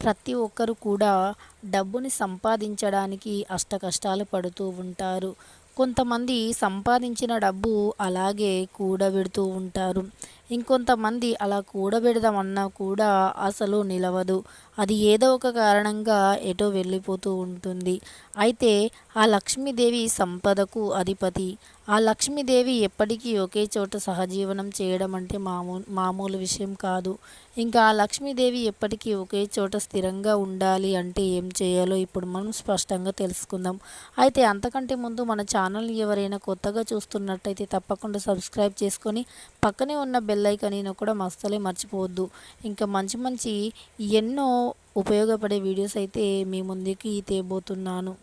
ప్రతి ఒక్కరు కూడా డబ్బుని సంపాదించడానికి అష్టకష్టాలు పడుతూ ఉంటారు. కొంతమంది సంపాదించిన డబ్బు అలాగే కూడబెడుతూ ఉంటారు. ఇంకొంతమంది అలా కూడబెడదామన్నా కూడా అసలు నిలవదు. అది ఏదో ఒక కారణంగా ఎటో వెళ్ళిపోతూ ఉంటుంది. అయితే ఆ లక్ష్మీదేవి సంపదకు అధిపతి. ఆ లక్ష్మీదేవి ఎప్పటికీ ఒకే చోట సహజీవనం చేయడం అంటే మామూలు మామూలు విషయం కాదు. ఇంకా ఆ లక్ష్మీదేవి ఎప్పటికీ ఒకే చోట స్థిరంగా ఉండాలి అంటే ఏం చేయాలో ఇప్పుడు మనం స్పష్టంగా తెలుసుకుందాం. అయితే అంతకంటే ముందు మన ఛానల్ ఎవరైనా కొత్తగా చూస్తున్నట్టయితే తప్పకుండా సబ్స్క్రైబ్ చేసుకొని పక్కనే ఉన్న బెల్ ఐకాన్ కూడా అస్సలే మర్చిపోవద్దు. ఇంకా మంచి మంచి ఎన్నో ఉపయోగపడే వీడియోస్ అయితే మీ ముందుకి తేబోతున్నాను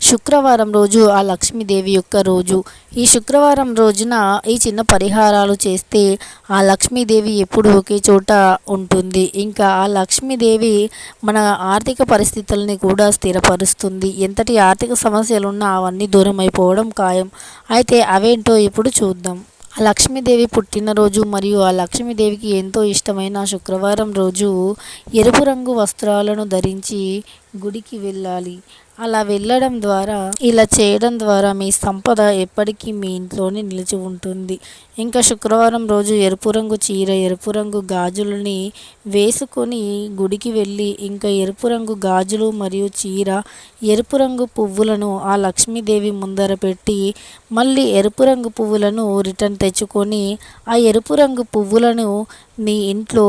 శుక్రవారం రోజు ఆ లక్ష్మీదేవి యొక్క రోజు. ఈ శుక్రవారం రోజున ఈ చిన్న పరిహారాలు చేస్తే ఆ లక్ష్మీదేవి ఎప్పుడు ఒకే చోట ఉంటుంది. ఇంకా ఆ లక్ష్మీదేవి మన ఆర్థిక పరిస్థితుల్ని కూడా స్థిరపరుస్తుంది. ఎంతటి ఆర్థిక సమస్యలున్నా అవన్నీ దూరం అయిపోవడం ఖాయం. అయితే అవేంటో ఇప్పుడు చూద్దాం. లక్ష్మీదేవి పుట్టినరోజు మరియు ఆ లక్ష్మీదేవికి ఎంతో ఇష్టమైన శుక్రవారం రోజు ఎరుపు రంగు వస్త్రాలను ధరించి గుడికి వెళ్ళాలి. అలా వెళ్ళడం ద్వారా ఇలా చేయడం ద్వారా మీ సంపద ఎప్పటికీ మీ ఇంట్లోనే నిలిచి ఉంటుంది. ఇంకా శుక్రవారం రోజు ఎరుపు రంగు చీర ఎరుపు రంగు గాజులని వేసుకొని గుడికి వెళ్ళి ఇంకా ఎరుపు రంగు గాజులు మరియు చీర ఎరుపు రంగు పువ్వులను ఆ లక్ష్మీదేవి ముందర పెట్టి మళ్ళీ ఎరుపు రంగు పువ్వులను రిటర్న్ తెచ్చుకొని ఆ ఎరుపు రంగు పువ్వులను మీ ఇంట్లో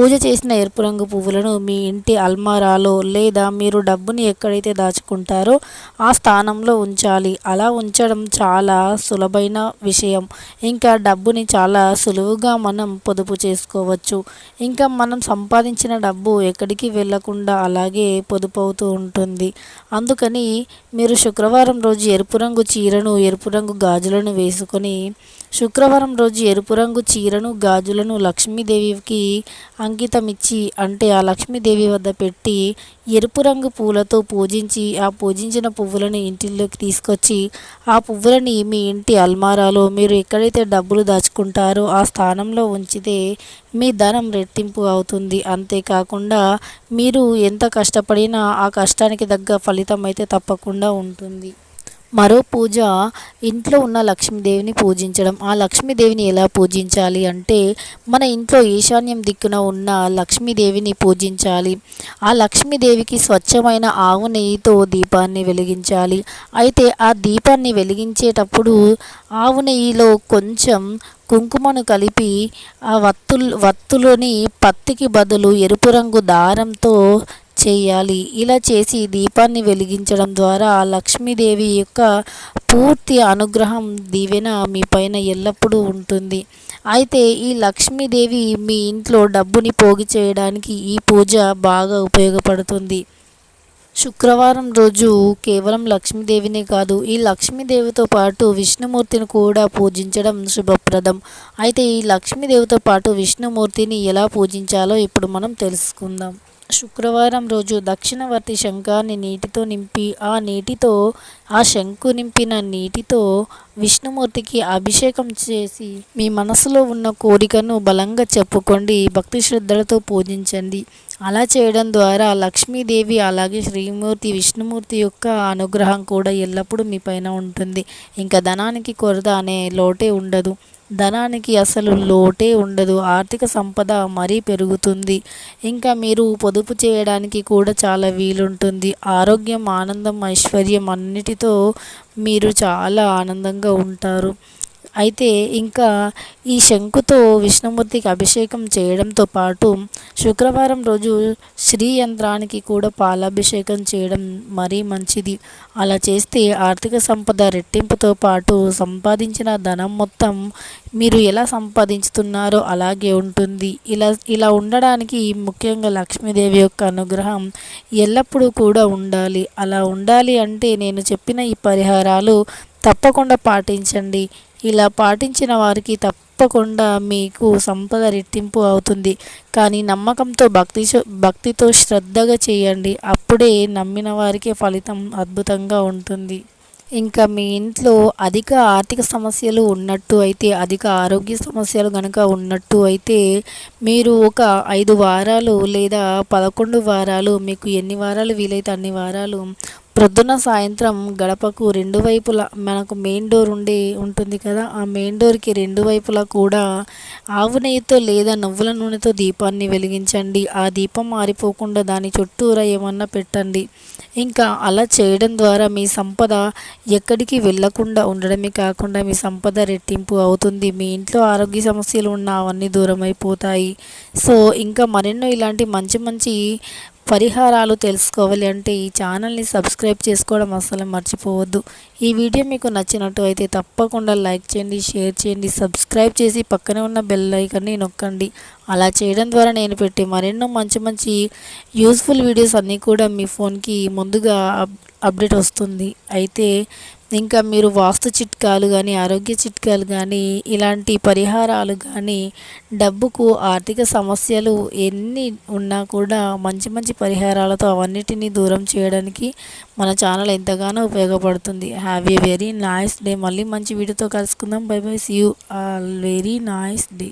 పూజ చేసిన ఎరుపు రంగు పువ్వులను మీ ఇంటి అల్మారాలో లేదా మీరు డబ్బుని ఎక్కడైతే దాచుకుంటారో ఆ స్థానంలో ఉంచాలి. అలా ఉంచడం చాలా సులభమైన విషయం. ఇంకా డబ్బుని చాలా సులువుగా మనం పొదుపు చేసుకోవచ్చు. ఇంకా మనం సంపాదించిన డబ్బు ఎక్కడికి వెళ్ళకుండా అలాగే పొదుపు అవుతూ ఉంటుంది. అందుకని మీరు శుక్రవారం రోజు ఎరుపు రంగు చీరను ఎరుపు రంగు గాజులను వేసుకొని శుక్రవారం రోజు ఎరుపు రంగు చీరను గాజులను లక్ష్మీదేవికి అంకితమిచ్చి అంటే ఆ లక్ష్మీదేవి వద్ద పెట్టి ఎరుపు రంగు పూలతో పూజించి ఆ పూజించిన పువ్వులను ఇంటిలోకి తీసుకొచ్చి ఆ పువ్వులని మీ ఇంటి అల్మారాలో మీరు ఎక్కడైతే డబ్బులు దాచుకుంటారో ఆ స్థానంలో ఉంచితే మీ ధనం రెట్టింపు అవుతుంది. అంతేకాకుండా మీరు ఎంత కష్టపడినా ఆ కష్టానికి తగ్గ ఫలితం అయితే తప్పకుండా ఉంటుంది. మరో పూజ ఇంట్లో ఉన్న లక్ష్మీదేవిని పూజించడం. ఆ లక్ష్మీదేవిని ఎలా పూజించాలి అంటే మన ఇంట్లో ఈశాన్యం దిక్కున ఉన్న లక్ష్మీదేవిని పూజించాలి. ఆ లక్ష్మీదేవికి స్వచ్ఛమైన ఆవు నెయ్యితో దీపాన్ని వెలిగించాలి. అయితే ఆ దీపాన్ని వెలిగించేటప్పుడు ఆవు నెయ్యిలో కొంచెం కుంకుమను కలిపి ఆ వత్తులు వత్తులోని పత్తికి బదులు ఎరుపు రంగు దారంతో చేయాలి. ఇలా చేసి దీపాన్ని వెలిగించడం ద్వారా లక్ష్మీదేవి యొక్క పూర్తి అనుగ్రహం దీవెన మీ పైన ఎల్లప్పుడూ ఉంటుంది. అయితే ఈ లక్ష్మీదేవి మీ ఇంట్లో డబ్బుని పోగు చేయడానికి ఈ పూజ బాగా ఉపయోగపడుతుంది. శుక్రవారం రోజు కేవలం లక్ష్మీదేవినే కాదు ఈ లక్ష్మీదేవితో పాటు విష్ణుమూర్తిని కూడా పూజించడం శుభప్రదం. అయితే ఈ లక్ష్మీదేవితో పాటు విష్ణుమూర్తిని ఎలా పూజించాలో ఇప్పుడు మనం తెలుసుకుందాం. శుక్రవారం రోజు దక్షిణవర్తి శంఖాన్ని నీటితో నింపి ఆ నీటితో ఆ శంకు నింపిన నీటితో విష్ణుమూర్తికి అభిషేకం చేసి మీ మనసులో ఉన్న కోరికను బలంగా చెప్పుకోండి భక్తి శ్రద్ధలతో పూజించండి. అలా చేయడం ద్వారా లక్ష్మీదేవి అలాగే శ్రీమూర్తి విష్ణుమూర్తి యొక్క అనుగ్రహం కూడా ఎల్లప్పుడూ మీ పైన ఉంటుంది. ఇంకా ధనానికి కొరత అనే లోటే ఉండదు. ధనానికి అసలు లోటే ఉండదు. ఆర్థిక సంపద మరీ పెరుగుతుంది. ఇంకా మీరు పొదుపు చేయడానికి కూడా చాలా వీలుంటుంది. ఆరోగ్యం ఆనందం ఐశ్వర్యం అన్నిటితో మీరు చాలా ఆనందంగా ఉంటారు. అయితే ఇంకా ఈ శంకుతో విష్ణుమూర్తికి అభిషేకం చేయడంతో పాటు శుక్రవారం రోజు శ్రీ యంత్రానికి కూడా పాలాభిషేకం చేయడం మరీ మంచిది. అలా చేస్తే ఆర్థిక సంపద రెట్టింపుతో పాటు సంపాదించిన ధనం మొత్తం మీరు ఎలా సంపాదించుతున్నారో అలాగే ఉంటుంది. ఇలా ఇలా ఉండడానికి ముఖ్యంగా లక్ష్మీదేవి యొక్క అనుగ్రహం ఎల్లప్పుడూ కూడా ఉండాలి. అలా ఉండాలి అంటే నేను చెప్పిన ఈ పరిహారాలు తప్పకుండా పాటించండి. ఇలా పాటించిన వారికి తప్పకుండా మీకు సంపద రెట్టింపు అవుతుంది. కానీ నమ్మకంతో భక్తి భక్తితో శ్రద్ధగా చేయండి. అప్పుడే నమ్మిన వారికి ఫలితం అద్భుతంగా ఉంటుంది. ఇంకా మీ ఇంట్లో అధిక ఆర్థిక సమస్యలు ఉన్నట్టు అయితే అధిక ఆరోగ్య సమస్యలు కనుక ఉన్నట్టు అయితే మీరు ఒక ఐదు వారాలు లేదా పదకొండు వారాలు మీకు ఎన్ని వారాలు వీలైతే అన్ని వారాలు ప్రొద్దున సాయంత్రం గడపకు రెండు వైపులా మనకు మెయిన్ డోర్ ఉండి ఉంటుంది కదా ఆ మెయిన్ డోర్కి రెండు వైపులా కూడా ఆవు నెయ్యితో లేదా నువ్వుల నూనెతో దీపాన్ని వెలిగించండి. ఆ దీపం మారిపోకుండా దాని చుట్టూరా ఏమన్నా పెట్టండి. ఇంకా అలా చేయడం ద్వారా మీ సంపద ఎక్కడికి వెళ్ళకుండా ఉండడమే కాకుండా మీ సంపద రెట్టింపు అవుతుంది. మీ ఇంట్లో ఆరోగ్య సమస్యలు ఉన్న అవన్నీ దూరం అయిపోతాయి సో ఇంకా మరెన్నో ఇలాంటి మంచి మంచి పరిహారాలు తెలుసుకోవాలి అంటే ఈ ఛానల్ని సబ్స్క్రైబ్ చేసుకోవడం అసలు మర్చిపోవద్దు. ఈ వీడియో మీకు నచ్చినట్టు అయితే తప్పకుండా లైక్ చేయండి షేర్ చేయండి సబ్స్క్రైబ్ చేసి పక్కనే ఉన్న బెల్ ఐకన్ని నొక్కండి. అలా చేయడం ద్వారా నేను పెట్టే మరెన్నో మంచి మంచి యూస్ఫుల్ వీడియోస్ అన్నీ కూడా మీ ఫోన్కి ముందుగా అప్డేట్ వస్తుంది. అయితే ఇంకా మీరు వాస్తు చిట్కాలు కానీ ఆరోగ్య చిట్కాలు కానీ ఇలాంటి పరిహారాలు కానీ డబ్బుకు ఆర్థిక సమస్యలు ఎన్ని ఉన్నా కూడా మంచి మంచి పరిహారాలతో అవన్నిటినీ దూరం చేయడానికి మన ఛానల్ ఎంతగానో ఉపయోగపడుతుంది. Have a very nice day మళ్ళీ మంచి వీడియోతో కలుసుకుందాం. Bye bye see you all very nice day